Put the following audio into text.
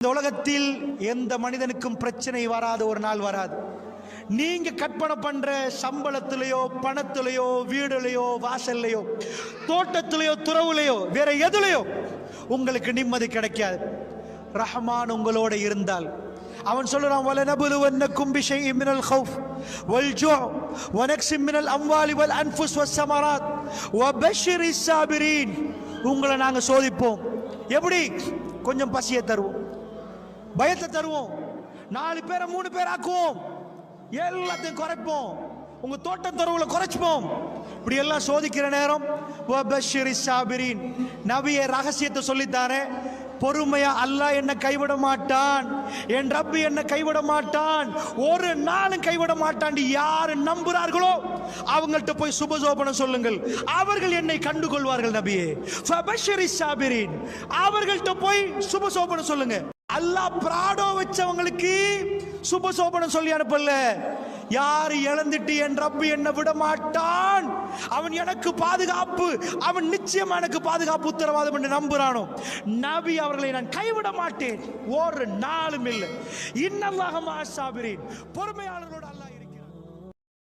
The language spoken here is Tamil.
இந்த உலகத்தில் எந்த மனிதனுக்கும் பிரச்சனை வராத ஒரு நாள் வராது நீங்க கற்பனை பண்ற சம்பளத்திலேயோ பணத்திலேயோ வீடுலையோ வாசல்லையோ தோட்டத்திலேயோ துறவுலையோ வேற எதுலையோ உங்களுக்கு நிம்மதி கிடைக்காது ரஹ்மான் உங்களோட இருந்தால் அவன் சொல்றான் وَلَنَبْلُوَنَّكُمْ بِشَيْءٍ مِنَ الْخَوْفِ وَالْجُوعِ وَنَقْصٍ مِنَ الْأَمْوَالِ وَالْأَنْفُسِ وَالثَّمَرَاتِ وَبَشِّرِ الصَّابِرِينَ உங்களை நாங்க சோதிப்போம் எப்படி கொஞ்சம் பசியை தருவோம் பயத்தை தருவோம். நாலு பேரை மூணு பேர் ஆக்குவோம். எல்லாத்தையும் குறைப்போம். உங்க தோட்டம் தொடர்புல குறைச்சுப்போம். இப்படி எல்லாம் சோதிக்கிற நேரம் சாபிரின் நபிய ரகசியத்தை சொல்லித்தாரே பொறுமையா அல்லாஹ் என்ன கைவிட மாட்டான். என் ரப்பு என்ன கைவிட மாட்டான். ஒரு நாளும் கைவிட மாட்டான். யாரு நம்புறார்களோ அவங்கள்ட்ட போய் சுபசோபனம் சொல்லுங்கள். அவர்கள் என்னை கண்டுகொள்வார்கள் நபியே. சாபிரின் அவர்கள்ட்ட போய் சுபசோபனம் சொல்லுங்க. அல்லாஹ் பிராடோ வச்சவங்களுக்கு சுபசோபனம் சொல்லி அனுப்பல. யார் இழந்துட்டு என் ரப்பு என்ன விட மாட்டான் அவன் எனக்கு பாதுகாப்பு. அவன் நிச்சயமா எனக்கு பாதுகாப்பு உத்தரவாதம் என்று நம்புறானோ? நபி அவர்களை நான் கைவிட மாட்டேன். ஒரு நாளும் இல்லை. இன்னல்லாக மாசாபிரேன் பொறுமையாளர்களோடு அல்லாஹ்